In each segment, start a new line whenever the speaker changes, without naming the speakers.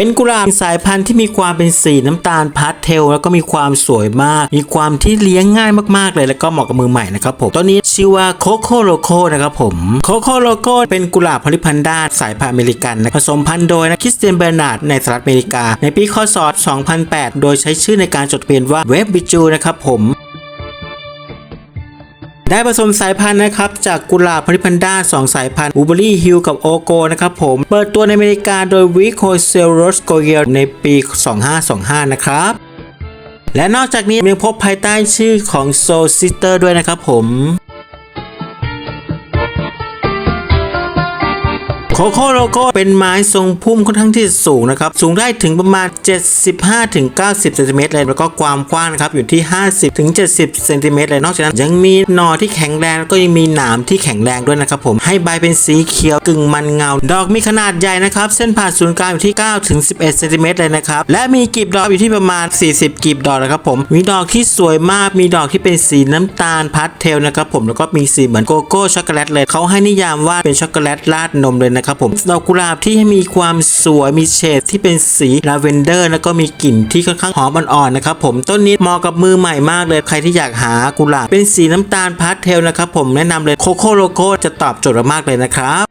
เป็นกุหลาบสายพันธุ์ที่มีความเป็นสีน้ำตาลพาสเทล แล้วก็มีความสวยมาก มีความที่เลี้ยงง่ายมากๆเลย แล้วก็เหมาะกับมือใหม่นะครับผมต้นนี้ชื่อว่าโคโคโลโคนะครับผมโคโคโลโคเป็นกุหลาบพลิพันด้าสายพันธุ์อเมริกันผสมพันธุ์โดยนะคริสเตียนเบอร์นาร์ดในสหรัฐอเมริกา ในปีคศ 2008 โดยใช้ชื่อในการจดทะเบียนว่าเวฟบิจูนะครับผม ได้ผสมสายพันธุ์นะครับ จากกุหลาบพริพันด้าสองสายพันธุ์อูเบอรี่ฮิลกับโอโกนะครับผม เปิดตัวในอเมริกาโดยวิโคเซลโรสโกเยลในปี 2525 นะครับและนอกจากนี้ยังพบภายใต้ชื่อของ Soul Sister ด้วยนะครับผม โคโค่โลโก้เป็นไม้ทรงพุ่มค่อนข้างที่สูงนะครับ สูงได้ถึงประมาณ 75ถึง90 เซนติเมตรเลย แล้วก็ความกว้างนะครับ อยู่ที่ 50ถึง70 เซนติเมตรเลย นอกจากนั้นยังมีหน่อที่แข็งแรงแล้วก็ยังมีหนามที่แข็งแรงด้วยนะครับผม ให้ใบเป็นสีเขียวกึ่งมันเงา ดอกมีขนาดใหญ่นะครับ เส้นผ่านศูนย์กลางอยู่ที่9ถึง11 เซนติเมตรเลยนะครับ และมีกลีบดอกอยู่ที่ประมาณ 40กลีบดอกนะครับผม มีดอกที่สวยมาก มีดอกที่เป็นสีน้ำตาลพาสเทลนะครับผม แล้วก็มีสีเหมือนโกโก้ช็อกโกแลตเลย เขาให้นิยามว่าเป็นช็อกโกแลตราดนมเลยนะครับผมดอกกุหลาบที่มีความสวยมีเฉดที่เป็นสีลาเวนเดอร์ แล้วก็มีกลิ่นที่ค่อนข้างหอมอ่อนๆนะครับผมต้นนี้เหมาะกับมือใหม่มากเลยใครที่อยากหากุหลาบเป็นสีน้ำตาลพาสเทลนะครับผมแนะนำเลยโคโค่โลโก้จะตอบโจทย์มากเลยนะครับ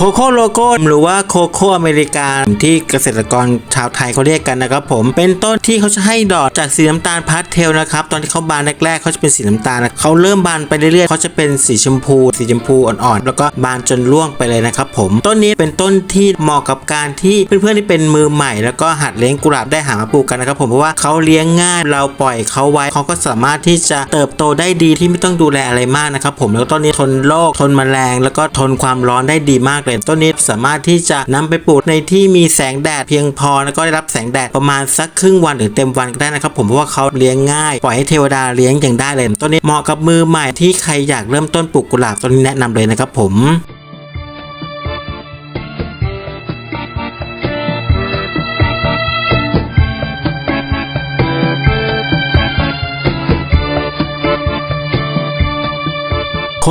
โคโค่โลโก้หรือว่าโคโค่อเมริกันที่เกษตรกรชาวไทยเขาเรียกกันนะครับผมเป็นต้นที่เขาจะให้ดอกจากสีน้ำตาลพาสเทลนะครับตอนที่เขาบานแรกๆเขาจะเป็นสีน้ำตาลนะเขาเริ่มบานไปเรื่อยๆเขาจะเป็นสีชมพู สีชมพูอ่อนๆแล้วก็บานจนร่วงไปเลยนะครับผมต้นนี้เป็นต้นที่เหมาะกับการที่เพื่อนๆที่เป็นมือใหม่ แล้วก็หัดเลี้ยงกุหลาบได้หามาปลูกกันนะครับผมเพราะว่าเขาเลี้ยงง่ายเราปล่อยเขาไว้เขาก็สามารถที่จะเติบโตได้ดีที่ไม่ต้องดูแลอะไรมากนะครับผมแล้วต้นนี้ทนโรคทนแมลง แล้วก็ทนความร้อนได้ดีมากเป็นต้นนี้สามารถที่จะนำไปปลูกในที่มีแสงแดดเพียงพอแล้วก็ได้รับแสงแดดประมาณสักครึ่งวันหรือเต็มวันก็ได้นะครับผมเพราะว่าเขาเลี้ยงง่าย ปล่อยให้เทวดาเลี้ยงอย่างได้เลย ต้นนี้เหมาะกับมือใหม่ที่ใครอยากเริ่มต้นปลูกกุหลาบต้นนี้แนะนำเลยนะครับผม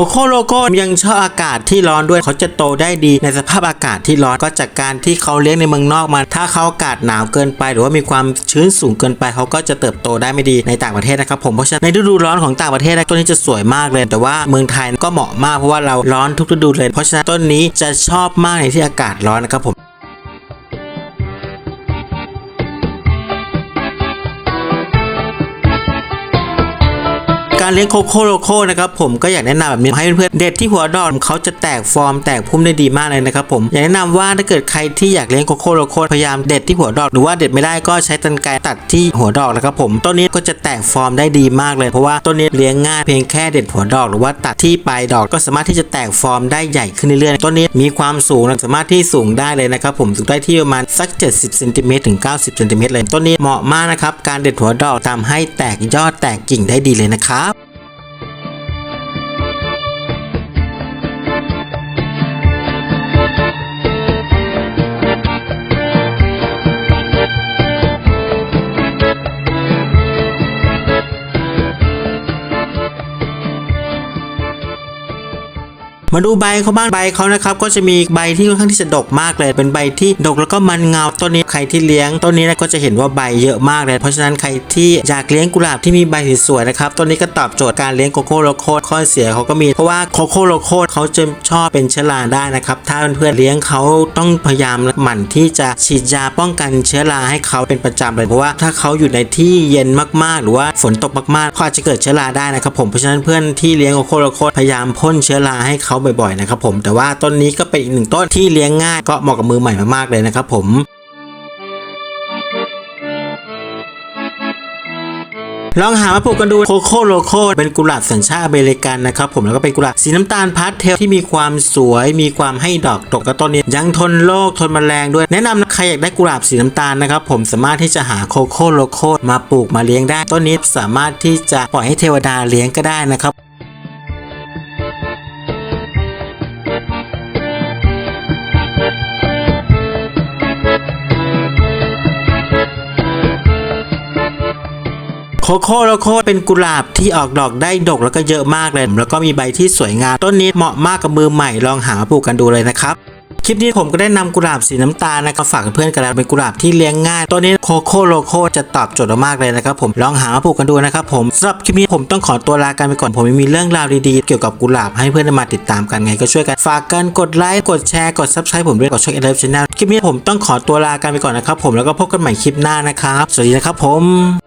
โคโลโก้ยังชอบอากาศที่ร้อนด้วยเขาจะโตได้ดีในสภาพอากาศที่ร้อนก็จากการที่เขาเลี้ยงในเมืองนอกมา ถ้าเขาอากาศหนาวเกินไป หรือว่ามีความชื้นสูงเกินไป เขาก็จะเติบโตได้ไม่ดีในต่างประเทศนะครับผมเพราะฉะนั้นในฤดูร้อนของต่างประเทศต้นนี้จะสวยมากเลย แต่ว่าเมืองไทยก็เหมาะมากเพราะว่าเราร้อนทุกฤดูเลย เพราะฉะนั้นต้นนี้จะชอบมากในที่อากาศร้อนนะครับผม การเลี้ยงโคโค่โลโก้นะครับผมก็อยากแนะนำแบบนี้ให้เพื่อนเด็ดที่หัวดอกเขาจะแตกฟอร์มแตกพุ่มได้ดีมากเลยนะครับผมอยากแนะนำว่าถ้าเกิดใครที่อยากเลี้ยงโคโค่โลโก้พยายามเด็ดที่หัวดอกหรือว่าเด็ดไม่ได้ก็ใช้ตันไกตัดที่หัวดอกนะครับผมต้นนี้ก็จะแตกฟอร์มได้ดีมากเลยเพราะว่าต้นนี้เลี้ยงง่ายเพียงแค่เด็ดหัวดอก หรือว่าตัดที่ปลายดอกก็สามารถที่จะแตกฟอร์มได้ใหญ่ขึ้นเรื่อยๆต้นนี้มีความสูงสามารถที่สูงได้เลยนะครับผมสูงได้ที่ประมาณสัก 70เซนติเมตรถึง 90เซนติเมตรเลยต้นนี้เหมาะมากนะครับการเด็ดหัวดอกทำให้แตกยอดแตกกิ่งได้ดีเลยนะครับ มาดูใบเขาบ้างใบเขานะครับก็จะมีใบที่ค่อนข้างที่จะดกมากเลย เป็นใบที่ดกแล้วก็มันเงาต้นนี้ใครที่เลี้ยงต้นนี้นะก็จะเห็นว่าใบเยอะมากเลย เพราะฉะนั้นใครที่อยากเลี้ยงกุหลาบที่มีใบสวยๆนะครับต้นนี้ก็ตอบโจทย์การเลี้ยงโคโค่โลโคดข้อเสียเขาก็มีเพราะว่าโคโค่โลโคเขาจะชอบเป็นเชื้อราได้นะครับถ้าเพื่อนๆเลี้ยงเขาต้องพยายามหมั่นที่จะฉีดยาป้องกันเชื้อราให้เขาเป็นประจำเลยเพราะว่าถ้าเขาอยู่ในที่เย็นมากๆ หรือว่าฝนตกมากๆเขาอาจจะเกิดเชื้อราได้นะครับผมเพราะฉะนั้นเพื่อนที่เลี้ยงโคโค่โลโคพยายามพ่นเชื้อราให้เขาบ่อยๆนะครับผมแต่ว่าต้นนี้ก็เป็นอีกหนึ่งต้นที่เลี้ยงง่ายก็เหมาะกับมือใหม่มากๆเลยนะครับผมลองหามาปลูกกันดูโคโค่โลโคเป็นกุหลาบสัญชาติอเมริกันนะครับผมแล้วก็เป็นกุหลาบสีน้ำตาลพาสเทลที่มีความสวย มีความให้ดอกตกกระต้นนี้ยังทนโรคทนแมลงด้วย แนะนำนะใครอยากได้กุหลาบสีน้ำตาลนะครับผมสามารถที่จะหาโคโค่โลโคมาปลูกมาเลี้ยงได้ต้นนี้สามารถที่จะปล่อยให้เทวดาเลี้ยงก็ได้นะครับ โคโคโค่โลโคเป็นกุหลาบที่ออกดอกได้ดกแล้วก็เยอะมากเลย แล้วก็มีใบที่สวยงาม ต้นนี้เหมาะมากกับมือใหม่ลองหามาปลูกกันดูเลยนะครับคลิปนี้ผมก็ได้นำกุหลาบสีน้ำตาลนะครับฝากเพื่อนกันแล้วเป็นกุหลาบที่เลี้ยงง่าย ตัวนี้โคโค่โลโคจะตอบโจทย์มากเลยนะครับผมลองหามาปลูกกันดูนะครับผมสำหรับคลิปนี้ผมต้องขอตัวลากันไปก่อนผมมีเรื่องราวดีๆ เกี่ยวกับกุหลาบให้เพื่อนมาติดตามกันไงก็ช่วยกันฝากกันกดไลค์กดแชร์กด subscribe ผมด้วยกดช่องเอเลฟชแนลคลิปนี้ผมต้องขอตัวลากันไปก่อนนะครับผมแล้วก็พบกันใหม่คลิปหน้านะครับสวัสดีนะครับผม